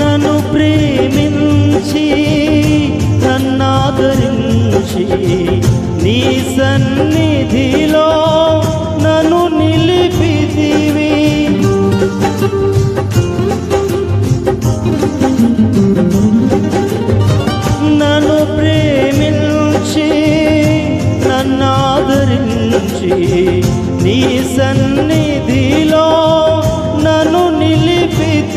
నన్ను ప్రేమించి నన్నాదరించి నీ సన్నిధిలో నన్ను నిలిపితివి. నన్ను ప్రేమించి నన్నాదరించి నీ సన్నిధిలో నన్ను నిలిపితివి.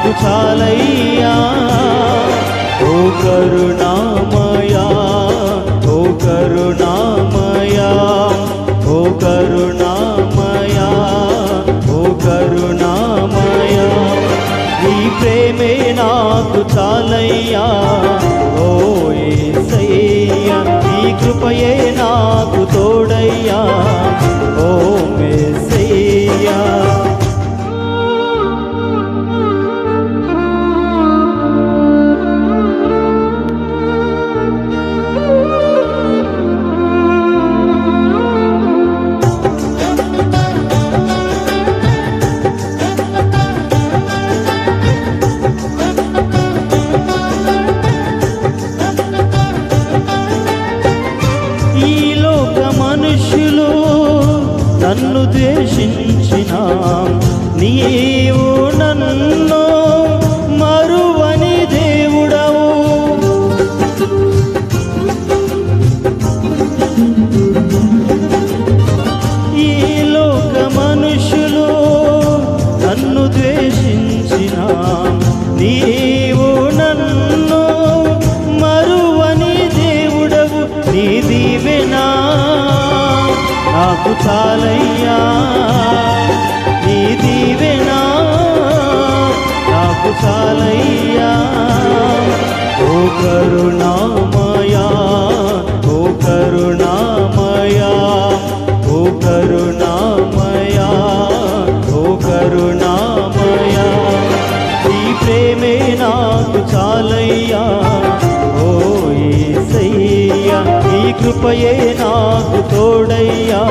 నాకు చాలయ్యా. ఓ కరుణామయా ఓ కరుణామయా ఓ కరుణామయా ఓ కరుణామయా. నీ ప్రేమే నాకు చాలయ్యా. ఓ నన్ను ద్వేషించిన నీవు నన్ను మరువని దేవుడవు. ఈ లోక మనుషులు నన్ను ద్వేషించిన నీ నాకు చాలయ్యా నీ దీవెనా నాకు చాలయ్యా. ఓ కరుణా కృపయే నాకు తోడయ్యా.